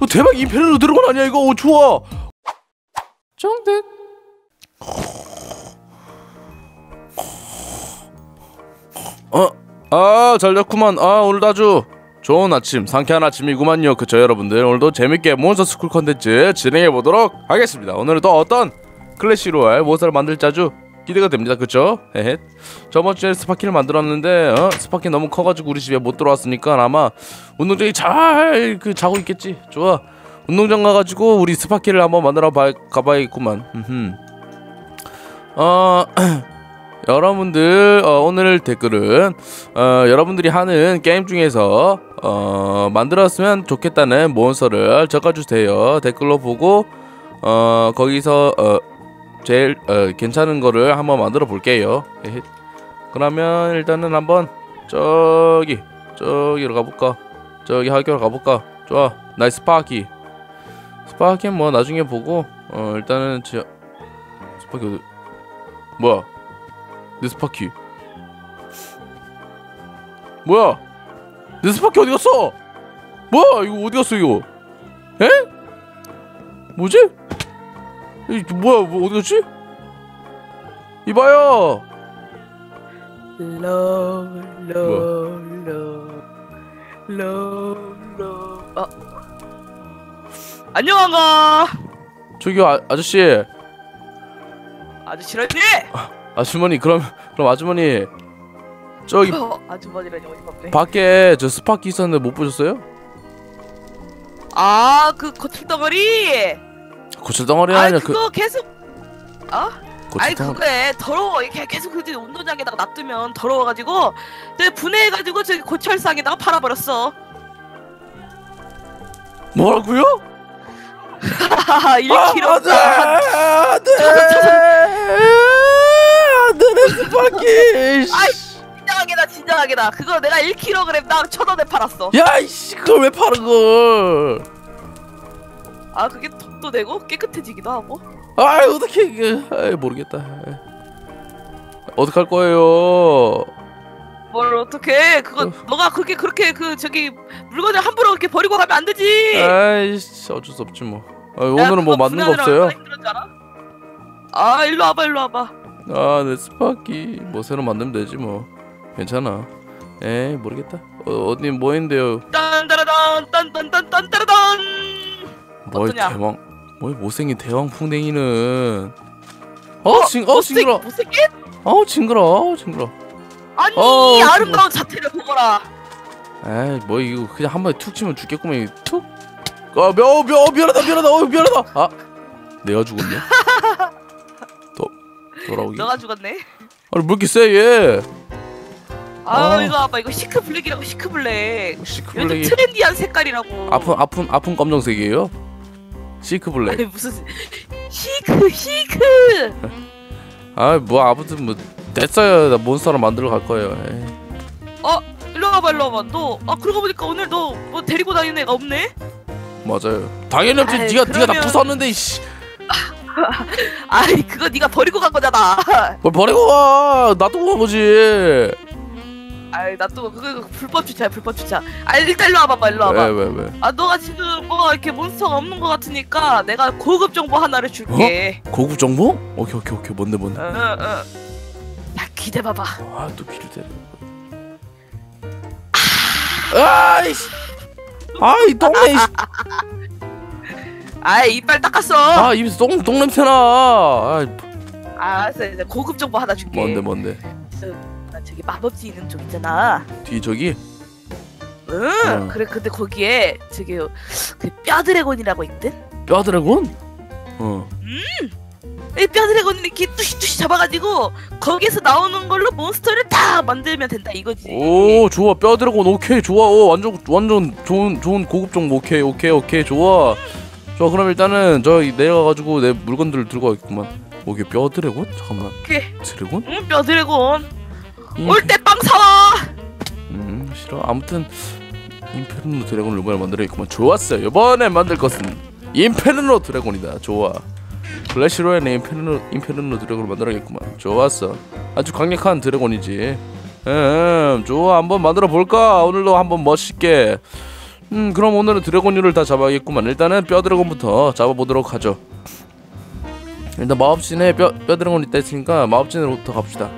어, 대박 임페르노 드래곤 아니야 이거? 오, 좋아. 정득 어? 아 잘됐구만. 아 오늘도 아주 좋은 아침 상쾌한 아침이구만요 그쵸 여러분들? 오늘도 재밌게 몬스터 스쿨 컨텐츠 진행해 보도록 하겠습니다. 오늘은 또 어떤 클래시로 할 몬스터를 만들지 아주 기대가 됩니다. 그쵸? 저번 주에 스파키를 만들었는데 어? 스파키 너무 커가지고 우리 집에 못 들어왔으니까 아마 운동장이 잘 그 자고 있겠지. 좋아. 운동장 가가지고 우리 스파키를 한번 만들어 봐, 가봐야겠구만. 어 여러분들 어, 오늘 댓글은 어, 여러분들이 하는 게임 중에서 어, 만들었으면 좋겠다는 몬스터를 적어주세요. 댓글로 보고 어, 거기서 어, 제일 어, 괜찮은 거를 한번 만들어 볼게요. 에헤. 그러면 일단은 한번 저기 저기로 가볼까? 저기 학교로 가볼까? 좋아. 나이 스파키. 스파키는 뭐 나중에 보고 어 일단은 저 스파키 어디 뭐야? 내 스파키. 뭐야? 내 스파키 어디 갔어? 뭐야? 이거 어디 갔어 이거? 에? 뭐지? 이 뭐야 뭐 어디 갔지? 이봐요 롤롤롤롤 어. 안녕한가 저기요 아, 아저씨 아저씨라니 아주머니 그럼 그럼 아주머니 저기 어, 아주머니라니 어디 갔네 밖에 저 스파키 있었는데 못 보셨어요? 아 그 거칠 덩어리 고철 덩어리 아 아니야 그 그거 계속 아 고철 아니 덩어리 그거에 더러워. 이렇게 계속 그 운동장에다가 놔두면 더러워가지고 내가 분해해가지고 저기 고철상에다가 팔아버렸어. 뭐라고요? 1kg 안돼. 안돼 내 스파키. 아이 진정하게다 진정하게다. 그거 내가 1kg 당 1,000원에 팔았어. 야이씨 그걸 왜 파는 걸 아 그게 덕도 되고 깨끗해지기도 하고. 아이 어떻게 이게. 아이 모르겠다. 어떡할 거예요? 뭘 어떻게 그거 어. 너가 그렇게 그렇게 그 저기 물건을 함부로 그렇게 버리고 가면 안 되지. 아이씨 어쩔 수 없지 뭐. 아, 야, 오늘은 뭐 맞는 거 없어요? 아? 일로 와봐 일로 와봐. 아내 스파키. 뭐 새로 만들면 되지 뭐. 괜찮아. 에이 모르겠다. 어, 어디 뭐 했는데요? 딴따라단 딴딴딴딴따라단 뭐이 어떠냐? 대왕 뭐이 못생긴 대왕 풍뎅이는 어, 징, 어 징그러 못생긴? 어 징그러 어 징그러 아니 어, 아름다운 자태를 보거라 에이 뭐 이거 그냥 한 번에 툭 치면 죽겠구만 이거 툭 아, 며, 며, 미안하다, 미안하다, 어, 미안하다. 아, 내가 죽었네. 또 돌아오기. 너가 죽었네 아니 뭐 이렇게 세 얘? 아 어. 이거 봐봐 이거 시크 블랙이라고 시크 블랙 요즘 시크블랙이 트렌디한 색깔이라고 아픈 아픈 아픈 검정색이에요? 시크 블랙. 아니 무슨 시크 시크 아뭐 아무튼 뭐 됐어요. 나 몬스터를 만들러 갈 거예요. 에이. 일로 와봐 일로 와봐 너아 그러고 보니까 오늘 너 뭐 데리고 다니는 애가 없네? 맞아요. 당연히 없지. 아이, 네가 네가 나 그러면- 부쉈는데 씨. 아이 그거 네가 버리고 간 거잖아 뭘 버리고 가. 놔두고 간 거지. 아이 나또 그거, 불법 주차야 불법 주차 아 일단 일로 와봐봐 일로 와봐 왜 왜 왜? 아 너가 지금 뭐가 이렇게 몬스터가 없는 것 같으니까 내가 고급 정보 하나를 줄게 고급 정보? 오케이 오케이 오케이 뭔데 뭔데? 응응 어, 야 기대봐봐 아또 귀를 대. 아이씨. 아이 똥내. 씨. 아이 이빨 닦았어 아 입에서 똥, 똥 냄새나 아 알았어 이제 고급 정보 하나 줄게 뭔데 뭔데 나 저기 마법지 있는 쪽 있잖아. 뒤 저기? 응 어. 그래 근데 거기에 저기 그 뼈드래곤이라고 있든 뼈 드래곤? 어. 이 뼈드래곤을 이렇게 뚜시뚜시 잡아가지고 거기에서 나오는 걸로 몬스터를 다 만들면 된다 이거지. 오 좋아. 뼈 드래곤 오케이 좋아. 오 완전 완전 좋은 좋은 고급 정보. 오케이 오케이 오케이 좋아. 좋아 그럼 일단은 저 내려가가지고 내 물건들을 들고 가겠구만. 오케이 뼈드래곤? 잠깐만. 오케이. 드래곤? 응 뼈드래곤. 이- 올 때 빵 사와. 음 싫어. 아무튼 인페르노 드래곤을 이번에 만들어야겠구만. 좋았어 이번에 만들 것은 인페르노 드래곤이다. 좋아. 플래시로의 인페르노 인페르노 드래곤을 만들어야겠구만. 좋았어. 아주 강력한 드래곤이지. 음 좋아. 한번 만들어 볼까? 오늘도 한번 멋있게. 음 그럼 오늘은 드래곤류를 다 잡아야겠구만. 일단은 뼈 드래곤부터 잡아보도록 하죠. 일단 마법진에 뼈, 뼈 드래곤 있다 했으니까 마법진으로부터 갑시다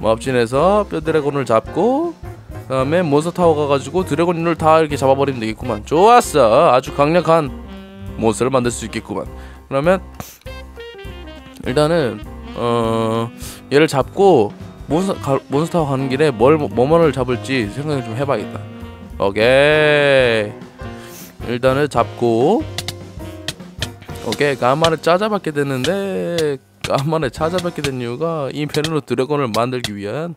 마법진에서 뼈 드래곤을 잡고 그 다음에 몬스터 타워 가가지고 드래곤류를 다 이렇게 잡아버리면 되겠구만. 좋았어. 아주 강력한 몬스터를 만들 수 있겠구만. 그러면 일단은 어 얘를 잡고 몬스터 가, 몬스터 가는 길에 뭘 뭐뭐를 잡을지 생각을 좀 해봐야겠다. 오케이. 일단은 잡고 오케이. 간만에 찾아뵙게 됐는데 간만에 찾아뵙게 된 이유가 인페르노 드래곤을 만들기 위한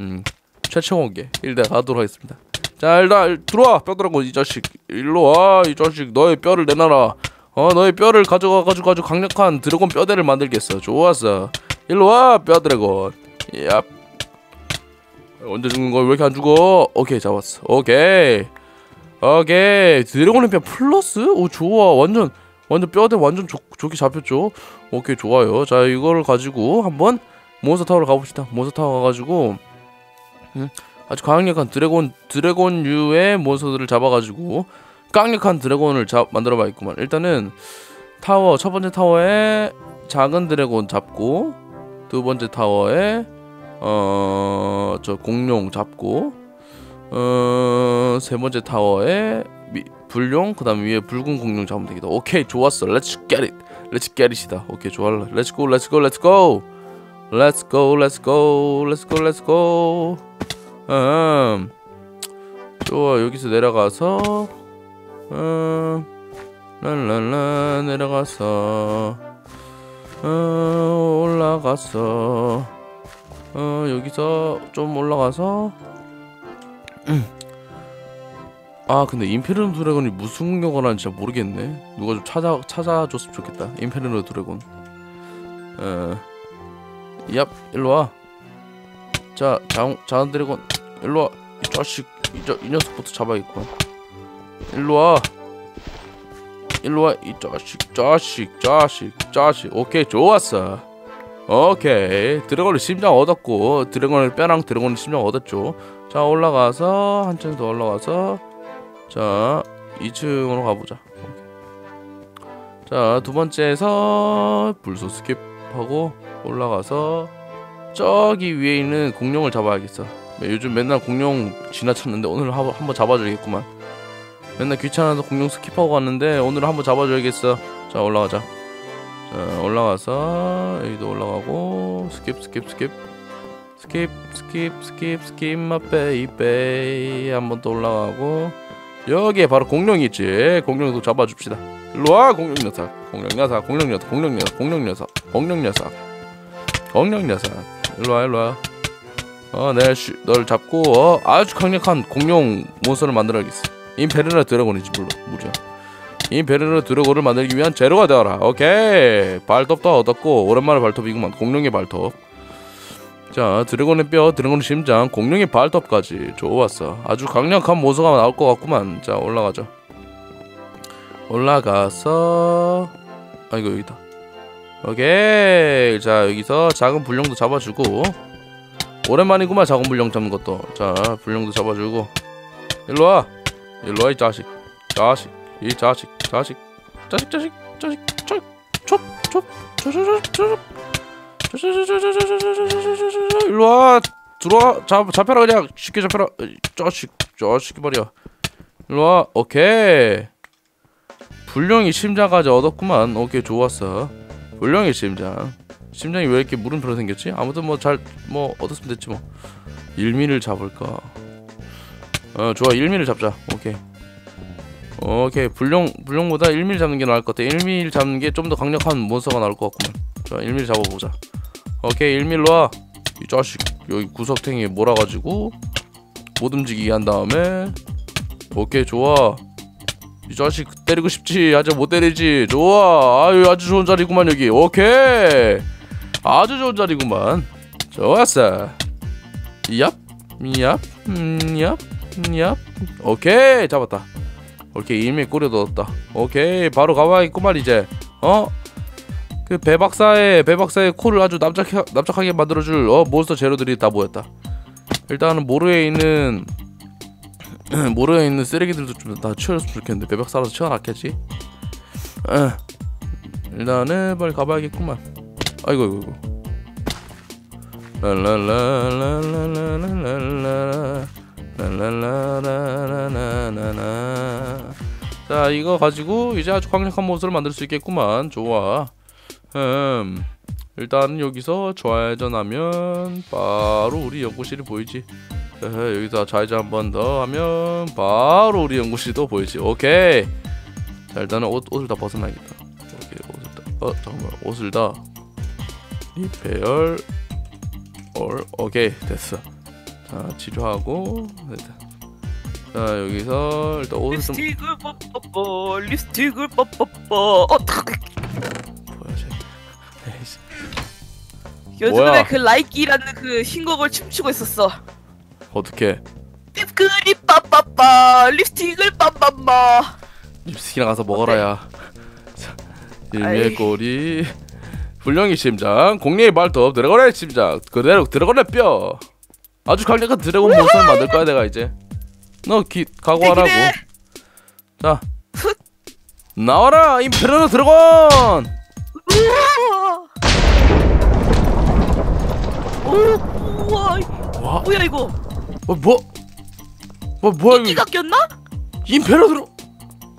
음 최초 공개 일단 가도록 하겠습니다. 자 일단 들어와 뼈 드래곤 이 자식. 일로 와 이 자식. 너의 뼈를 내놔라. 어 너의 뼈를 가져가 가지고 아주 강력한 드래곤 뼈대를 만들겠어. 좋았어. 일로 와 뼈 드래곤. 야 언제 죽는 거야? 왜 이렇게 안 죽어? 오케이 잡았어. 오케이. 오케이. 드래곤의 뼈 플러스? 오 좋아. 완전 완전 뼈대 완전 좋, 좋게 잡혔죠 오케이 좋아요 자 이거를 가지고 한번 몬스터 타워로 가봅시다 몬스터 타워 가가지고 음, 아주 강력한 드래곤 드래곤류의 몬스터들을 잡아가지고 강력한 드래곤을 잡 만들어봐야겠구만 일단은 타워 첫 번째 타워에 작은 드래곤 잡고 두 번째 타워에 어 저 공룡 잡고 어 세 번째 타워에 미, 불룡 그 다음 위에 붉은 공룡 잡으면 되겠다. 오케이 좋았어. 렛츠 겟 잇. 렛츠 겟 잇이다. 오케이 좋아. 렛츠 고 렛츠 고 렛츠 고. 렛츠 고 렛츠 고 렛츠 고 렛츠 고. 음. 좋아 여기서 내려가서 음 랄랄라 내려가서 어 올라가서 어 여기서 좀 올라가서 음. 아 근데 임페르노 드래곤이 무슨 공격을 하는지 잘 모르겠네. 누가 좀 찾아 찾아줬으면 좋겠다. 임페르노 드래곤. 어 얍 일로와. 자 자, 자원 드래곤. 일로와. 이 자식 이, 자, 이 녀석부터 잡아야겠구만. 일로와. 일로와 이 자식 자식 자식 자식. 오케이 좋았어. 오케이. 드래곤의 심장 얻었고 드래곤의 뼈랑 드래곤의 심장 얻었죠. 자 올라가서 한층 더 올라가서 자 2층으로 가보자. 자 두 번째에서 불소 스킵하고 올라가서 저기 위에 있는 공룡을 잡아야겠어. 요즘 맨날 공룡 지나쳤는데 오늘 한- 한번 잡아줘야겠구만. 맨날 귀찮아서 공룡 스킵하고 갔는데 오늘 한번 잡아줘야겠어. 자 올라가자. 자 올라가서 여기도 올라가고 스킵 스킵 스킵. 스킵 스킵 스킵 스킵 마 베이베이. 한번 또 올라가고 여기에 바로 공룡이 있지. 공룡도 잡아줍시다. 일로와 공룡 녀석. 공룡 녀석 공룡 녀석 공룡 녀석 공룡 녀석 공룡 녀석. 공룡 녀석. 일로와 일로와. 어 내가 쉬, 너를 잡고 어, 아주 강력한 공룡 몬스터를 만들어야겠어. 임페르나 드래곤이지 물론 무려. 임페르나 드래곤을 만들기 위한 재료가 되어라. 오케이. 발톱도 얻었고 오랜만에 발톱이구만. 공룡의 발톱 자 드래곤의 뼈 드래곤의 심장 공룡의 발톱까지. 좋았어. 아주 강력한 몬스터가 나올 것 같구만. 자 올라가자 올라가서 아 이거 여기다. 오케이. 자 여기서 작은 불룡도 잡아주고. 오랜만이구만 작은 불룡 잡는 것도. 자 불룡도 잡아주고. 일로와. 일로와 이 자식. 자식. 이 자식. 자식. 자식. 자식. 자식. 자식 촉촉촉촉촉촉촉 일로 와 들어와. 잡 잡혀라 그냥. 쉽게 잡혀라. 에이, 자식 자식이 말이야. 일로 와 오케이. 불령이 심장까지 얻었구만. 오케이 좋았어. 불령의 심장. 심장이 왜 이렇게 물음표로 생겼지? 아무튼 뭐잘뭐 얻었으면 됐지 뭐. 일미를 잡을까? 어 좋아. 일미를 잡자. 오케이. 오케이. 불령 불령보다 일미를 잡는 게 나을 것 같아. 일미를 잡는 게 좀 더 강력한 몬스터가 나올 것 같구만. 자 일미를 잡아보자 오케이 일밀로 와 이 자식 여기 구석탱이에 몰아가지고 못 움직이게 한 다음에 오케이 좋아 이 자식 때리고 싶지 아직 못 때리지 좋아 아유 아주 좋은 자리구만 여기 오케이 아주 좋은 자리구만 좋았어 얍 얍, 음, 얍, 얍. 오케이 잡았다. 오케이 일미 꼬리도 얻었다. 오케이 바로 가봐야겠구만 이제. 어? 그 배박사의 배박사의 코를 아주 납작하, 납작하게 만들어줄 어 몬스터 제로들이 다 모였다. 일단은 모르에 있는 모르에 있는 쓰레기들도 좀 다 치워줬으면 좋겠는데 배박사라서 치워놨겠지. 일단은 빨리 가봐야겠구만. 아이고 이고 이고. 자 이거 가지고 이제 아주 강력한 몬스터를 만들 수 있겠구만. 좋아. 음 일단 여기서 좌회전 하면 바로 우리 연구실이 보이지? 에헤, 여기다 좌회전 한 번 더 하면 바로 우리 연구실도 보이지. 오케이. 자 일단은 옷, 옷을 다 벗어나야겠다. 오케이 옷을 다 어 잠깐만. 옷을 다 리페어 올 오케이 됐어. 자 치료하고 됐다. 자 여기서 일단 옷을 좀 립스틱을 뽀뽀뽀 립스틱을 뽀뽀뽀 어 탁! 보 요즘에 뭐야? 그 라이키라는 그 신곡을 춤추고 있었어. 어떻게 립그리 빠빠빠 립스틱을 빠빠빠 립스틱이나 가서 먹어라야. 아이. 일메꼬리 불령이 심장 공룡의 발톱 드래곤의 심장 그대로 드래곤의 뼈. 아주 강력한 드래곤 몬스터를 만들 거야 내가 이제. 너 기, 각오하라고. 자 나와라 임페르노 드래곤 오 우와. 와. 뭐야 이거? 어, 뭐? 뭐 뭐야 이거? 이끼가 꼈나? 임페르 드래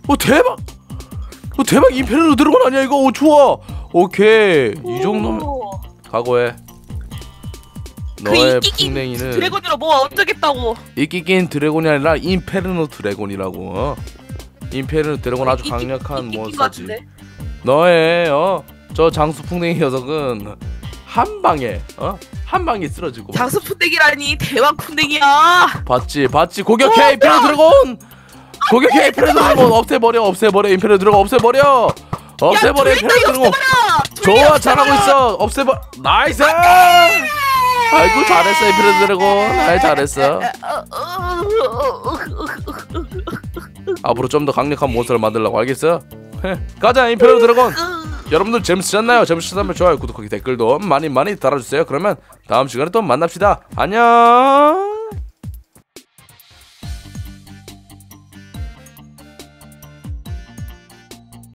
어 대박. 어 대박 임페르노 드래곤 아니야 이거? 오 좋아. 오케이. 이 정도면 오. 각오해. 그 너의 이끼 풍뎅이는 드래곤으로 뭐 어쩌겠다고. 이끼낀 드래곤이 아니라 임페르노 드래곤이라고. 어? 임페르노 드래곤 아주 강력한 이끼 몬스터지? 너의 어? 저 장수 풍뎅이 녀석은 한 방에 어 한 방에 쓰러지고. 장수 푼대기라니 대왕 푼대기야. 봤지 봤지. 공격해 임페르노 드래곤 공격해 임페르노 드래곤 없애버려 없애버려 임페르노 드래곤 없애버려! 없애버려 야, 임페르노 드래곤! 좋아 잘하고 있어! 없애버 나이스! 아이고 잘했어 임페르노 드래곤 아이 잘했어. 앞으로 좀 더 강력한 몬스터를 만들려고 알겠어? 가자 임페르노 드래곤 여러분들 재밌으셨나요? 재밌으셨다면 좋아요 구독하기 댓글도 많이 많이 달아주세요. 그러면 다음 시간에 또 만납시다. 안녕